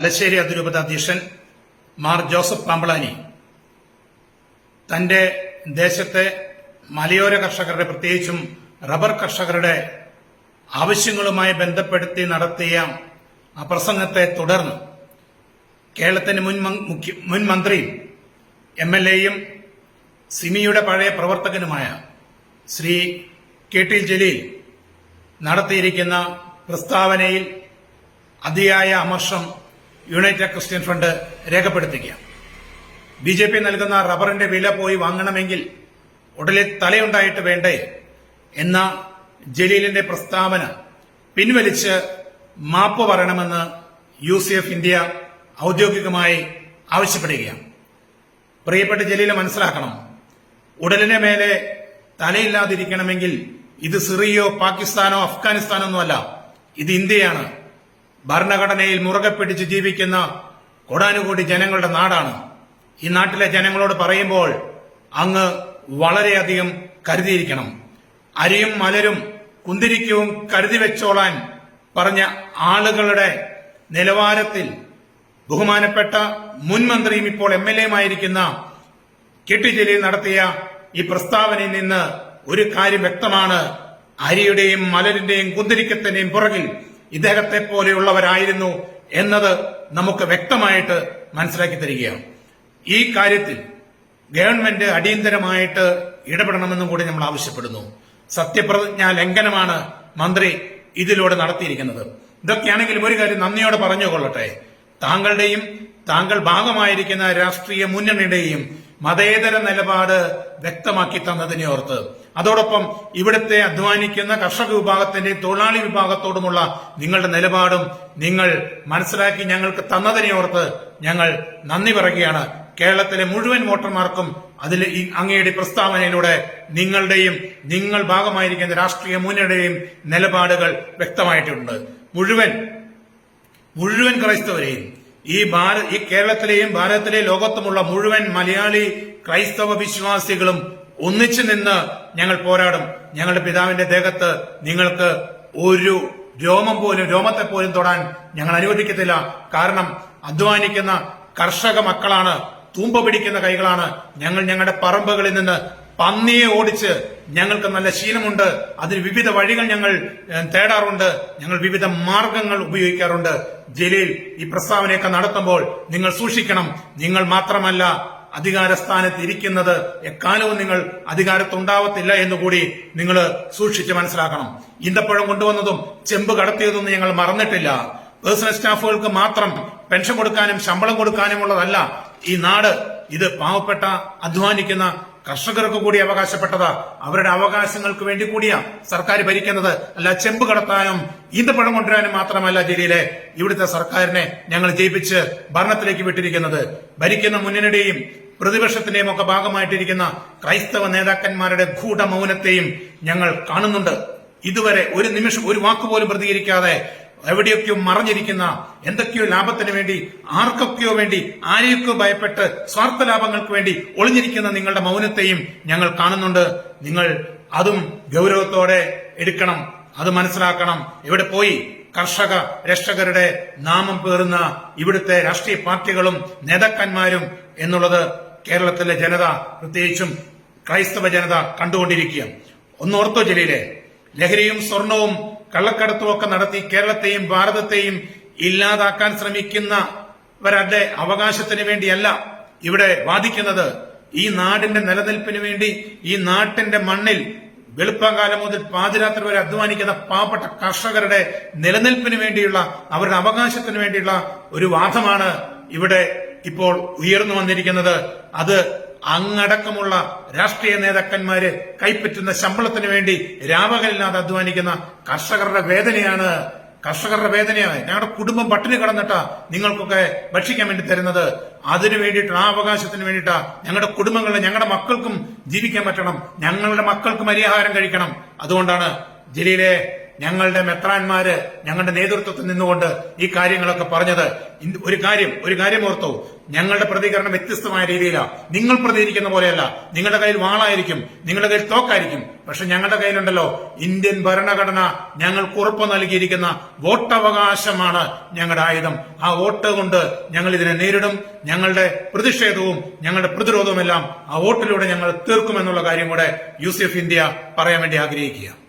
തലശ്ശേരി അതിരൂപത അധ്യക്ഷൻ മാർ ജോസഫ് പാമ്പളാനി. തന്റെ ദേശത്തെ മലയോര കർഷകരുടെ പ്രത്യേകിച്ചും റബ്ബർ കർഷകരുടെ ആവശ്യങ്ങളുമായി ബന്ധപ്പെടുത്തി നടത്തിയ പ്രസംഗത്തെ തുടർന്ന് കേരളത്തിന്റെ മുൻ മന്ത്രിയും എം എൽ എയും സിമിയുടെ പഴയ പ്രവർത്തകനുമായ ശ്രീ കെ ടി ജലീൽ നടത്തിയിരിക്കുന്ന പ്രസ്താവനയിൽ അതിയായ അമർഷം യുണൈറ്റഡ് ക്രിസ്ത്യൻ ഫ്രണ്ട് രേഖപ്പെടുത്തുക ബി ജെ പി നൽകുന്ന റബ്ബറിന്റെ വില പോയി വാങ്ങണമെങ്കിൽ ഉടലിൽ തലയുണ്ടായിട്ട് വേണ്ടേ എന്ന ജലീലിന്റെ പ്രസ്താവന പിൻവലിച്ച് മാപ്പ് പറയണമെന്ന് യു സി എഫ് ഇന്ത്യ ഔദ്യോഗികമായി ആവശ്യപ്പെടുകയാണ്. പ്രിയപ്പെട്ട ജലീല മനസ്സിലാക്കണം. ഉടലിന് മേലെ തലയില്ലാതിരിക്കണമെങ്കിൽ ഇത് സിറിയോ പാകിസ്ഥാനോ അഫ്ഗാനിസ്ഥാനോ ഒന്നുമല്ല. ഇത് ഇന്ത്യയാണ്. ഭരണഘടനയിൽ മുറുകെ പിടിച്ച് ജീവിക്കുന്ന കൊടാനുകൂടി ജനങ്ങളുടെ നാടാണ്. ഈ നാട്ടിലെ ജനങ്ങളോട് പറയുമ്പോൾ അങ്ങ് വളരെയധികം കരുതിയിരിക്കണം. അരിയും മലരും കുന്തിരിക്കവും കരുതി വെച്ചോളാൻ പറഞ്ഞ ആളുകളുടെ നിലവാരത്തിൽ ബഹുമാനപ്പെട്ട മുൻമന്ത്രിയും ഇപ്പോൾ എം എൽ എമായിരിക്കുന്ന കെ ടി ജലീൽ നടത്തിയ ഈ പ്രസ്താവനയിൽ നിന്ന് ഒരു കാര്യം വ്യക്തമാണ്. അരിയുടെയും മലരിന്റെയും കുന്തിരിക്കത്തിന്റെയും പുറകിൽ ഇദ്ദേഹത്തെ പോലെയുള്ളവരായിരുന്നു എന്നത് നമുക്ക് വ്യക്തമായിട്ട് മനസ്സിലാക്കി തരികയാണ്. ഈ കാര്യത്തിൽ ഗവൺമെന്റ് അടിയന്തരമായിട്ട് ഇടപെടണമെന്നും കൂടി നമ്മൾ ആവശ്യപ്പെടുന്നു. സത്യപ്രതിജ്ഞാ ലംഘനമാണ് മന്ത്രി ഇതിലൂടെ നടത്തിയിരിക്കുന്നത്. ഇതൊക്കെയാണെങ്കിലും ഒരു കാര്യം നന്ദിയോടെ പറഞ്ഞുകൊള്ളട്ടെ. താങ്കളുടെയും താങ്കൾ ഭാഗമായിരിക്കുന്ന രാഷ്ട്രീയ മുന്നണിയുടെയും മതേതര നിലപാട് വ്യക്തമാക്കി തന്നതിനെ ഓർത്ത് അതോടൊപ്പം ഇവിടുത്തെ അധ്വാനിക്കുന്ന കർഷക വിഭാഗത്തിന്റെയും തൊഴിലാളി വിഭാഗത്തോടുമുള്ള നിങ്ങളുടെ നിലപാടും നിങ്ങൾ മനസ്സിലാക്കി ഞങ്ങൾക്ക് തന്നതിനെ ഓർത്ത് ഞങ്ങൾ നന്ദി പറയുകയാണ്. കേരളത്തിലെ മുഴുവൻ വോട്ടർമാർക്കും അതിൽ ഈ അങ്ങയുടെ പ്രസ്താവനയിലൂടെ നിങ്ങളുടെയും നിങ്ങൾ ഭാഗമായിരിക്കുന്ന രാഷ്ട്രീയ മുന്നണിയുടെയും നിലപാടുകൾ വ്യക്തമായിട്ടുണ്ട്. മുഴുവൻ മുഴുവൻ ക്രൈസ്തവരെയും ഈ ഭാര ഈ കേരളത്തിലെയും ഭാരതത്തിലെയും ലോകത്തുമുള്ള മുഴുവൻ മലയാളി ക്രൈസ്തവ വിശ്വാസികളും ഒന്നിച്ചു നിന്ന് ഞങ്ങൾ പോരാടും. ഞങ്ങളുടെ പിതാവിന്റെ ദേഹത്ത് നിങ്ങൾക്ക് ഒരു രോമം പോലും രോമത്തെ പോലും തൊടാൻ ഞങ്ങൾ അനുവദിക്കത്തില്ല. കാരണം അധ്വാനിക്കുന്ന കർഷക മക്കളാണ് തൂമ്പ പിടിക്കുന്ന കൈകളാണ്. ഞങ്ങൾ ഞങ്ങളുടെ പറമ്പുകളിൽ നിന്ന് പന്നിയെ ഓടിച്ച് ഞങ്ങൾക്ക് നല്ല ശീലമുണ്ട്. അതിന് വിവിധ വഴികൾ ഞങ്ങൾ തേടാറുണ്ട്. ഞങ്ങൾ വിവിധ മാർഗങ്ങൾ ഉപയോഗിക്കാറുണ്ട്. ജലീൽ ഈ പ്രസ്താവനയൊക്കെ നടത്തുമ്പോൾ നിങ്ങൾ സൂക്ഷിക്കണം. നിങ്ങൾ മാത്രമല്ല അധികാര സ്ഥാനത്ത് ഇരിക്കുന്നത്. എക്കാലവും നിങ്ങൾ അധികാരത്തുണ്ടാവത്തില്ല എന്ന് കൂടി നിങ്ങൾ സൂക്ഷിച്ച് മനസ്സിലാക്കണം. ഇന്തപ്പഴം കൊണ്ടുവന്നതും ചെമ്പ് കടത്തിയതൊന്നും ഞങ്ങൾ മറന്നിട്ടില്ല. പേഴ്സണൽ സ്റ്റാഫുകൾക്ക് മാത്രം പെൻഷൻ കൊടുക്കാനും ശമ്പളം കൊടുക്കാനുമുള്ളതല്ല. ഈ നാട് ഇത് പാവപ്പെട്ട അധ്വാനിക്കുന്ന കർഷകർക്ക് കൂടി അവകാശപ്പെട്ടതാ. അവരുടെ അവകാശങ്ങൾക്ക് വേണ്ടി കൂടിയാ സർക്കാർ ഭരിക്കുന്നത്. അല്ല ചെമ്പ് കടത്താനും ഈന്തപ്പഴം കൊണ്ടുവരാനും മാത്രമല്ല ജില്ലയിലെ ഇവിടുത്തെ സർക്കാരിനെ ഞങ്ങൾ ജയിപ്പിച്ച് ഭരണത്തിലേക്ക് വിട്ടിരിക്കുന്നത്. ഭരിക്കുന്ന മുന്നണിയുടെയും പ്രതിപക്ഷത്തിന്റെയും ഒക്കെ ഭാഗമായിട്ടിരിക്കുന്ന ക്രൈസ്തവ നേതാക്കന്മാരുടെ ഗൂഢമൗനത്തെയും ഞങ്ങൾ കാണുന്നുണ്ട്. ഇതുവരെ ഒരു നിമിഷം ഒരു വാക്കുപോലും പ്രതികരിക്കാതെ എവിടെയൊക്കെയോ മറഞ്ഞിരിക്കുന്ന എന്തൊക്കെയോ ലാഭത്തിന് വേണ്ടി ആർക്കൊക്കെയോ വേണ്ടി ആരെയൊക്കെയോ ഭയപ്പെട്ട് സ്വാർത്ഥ ലാഭങ്ങൾക്ക് വേണ്ടി ഒളിഞ്ഞിരിക്കുന്ന നിങ്ങളുടെ മൗനത്തെയും ഞങ്ങൾ കാണുന്നുണ്ട്. നിങ്ങൾ അതും ഗൗരവത്തോടെ എടുക്കണം. അത് മനസ്സിലാക്കണം. ഇവിടെ പോയി? കർഷക രക്ഷകരുടെ നാമം പേറുന്ന ഇവിടുത്തെ രാഷ്ട്രീയ പാർട്ടികളും നേതാക്കന്മാരും എന്നുള്ളത് കേരളത്തിലെ ജനത പ്രത്യേകിച്ചും ക്രൈസ്തവ ജനത കണ്ടുകൊണ്ടിരിക്കുക ഒന്നോർത്തോ ജില്ലയിലെ ലഹരിയും സ്വർണവും കള്ളക്കടത്തും ഒക്കെ നടത്തി കേരളത്തെയും ഭാരതത്തെയും ഇല്ലാതാക്കാൻ ശ്രമിക്കുന്നവരുടെ അവകാശത്തിന് വേണ്ടിയല്ല ഇവിടെ വാദിക്കുന്നത്. ഈ നാടിന്റെ നിലനിൽപ്പിന് വേണ്ടി ഈ നാട്ടിന്റെ മണ്ണിൽ വെളുപ്പകാലം മുതൽ പാതിരാത്രി വരെ അധ്വാനിക്കുന്ന പാവപ്പെട്ട കർഷകരുടെ നിലനിൽപ്പിന് വേണ്ടിയുള്ള അവരുടെ അവകാശത്തിന് വേണ്ടിയുള്ള ഒരു വാദമാണ് ഇവിടെ ഇപ്പോൾ ഉയർന്നു വന്നിരിക്കുന്നത്. അത് അങ്ങടക്കമുള്ള രാഷ്ട്രീയ നേതാക്കന്മാര് കൈപ്പറ്റുന്ന ശമ്പളത്തിന് വേണ്ടി രാപകലില്ലാതെ അധ്വാനിക്കുന്ന കർഷകരുടെ വേദനയാണ്. കർഷകരുടെ വേദനയാണ്. ഞങ്ങളുടെ കുടുംബം പട്ടിണി കിടന്നിട്ടാ നിങ്ങൾക്കൊക്കെ ഭക്ഷിക്കാൻ വേണ്ടി തരുന്നത്. അതിനു വേണ്ടിയിട്ട് ആ അവകാശത്തിന് വേണ്ടിയിട്ടാ ഞങ്ങളുടെ കുടുംബങ്ങളിൽ ഞങ്ങളുടെ മക്കൾക്കും ജീവിക്കാൻ പറ്റണം. ഞങ്ങളുടെ മക്കൾക്കും അരിയാഹാരം കഴിക്കണം. അതുകൊണ്ടാണ് ജില്ലയിലെ ഞങ്ങളുടെ മെത്രാന്മാര് ഞങ്ങളുടെ നേതൃത്വത്തിൽ നിന്നുകൊണ്ട് ഈ കാര്യങ്ങളൊക്കെ പറഞ്ഞത്. ഒരു കാര്യം ഒരു കാര്യം ഓർത്തു. ഞങ്ങളുടെ പ്രതികരണം വ്യത്യസ്തമായ രീതിയിലാണ് നിങ്ങൾ പ്രതികരിക്കുന്ന പോലെയല്ല. നിങ്ങളുടെ കയ്യിൽ വാളായിരിക്കും. നിങ്ങളുടെ കയ്യിൽ തോക്കായിരിക്കും. പക്ഷെ ഞങ്ങളുടെ കയ്യിലുണ്ടല്ലോ. ഇന്ത്യൻ ഭരണഘടന ഞങ്ങൾക്ക് ഉറപ്പ് നൽകിയിരിക്കുന്ന വോട്ടവകാശമാണ് ഞങ്ങളുടെ ആയുധം. ആ വോട്ട് കൊണ്ട് ഞങ്ങൾ ഇതിനെ നേരിടും. ഞങ്ങളുടെ പ്രതിഷേധവും ഞങ്ങളുടെ പ്രതിരോധവും എല്ലാം ആ വോട്ടിലൂടെ ഞങ്ങൾ തീർക്കുമെന്നുള്ള കാര്യം കൂടെ യൂസഫ് ഇന്ത്യ പറയാൻ വേണ്ടി ആഗ്രഹിക്കുക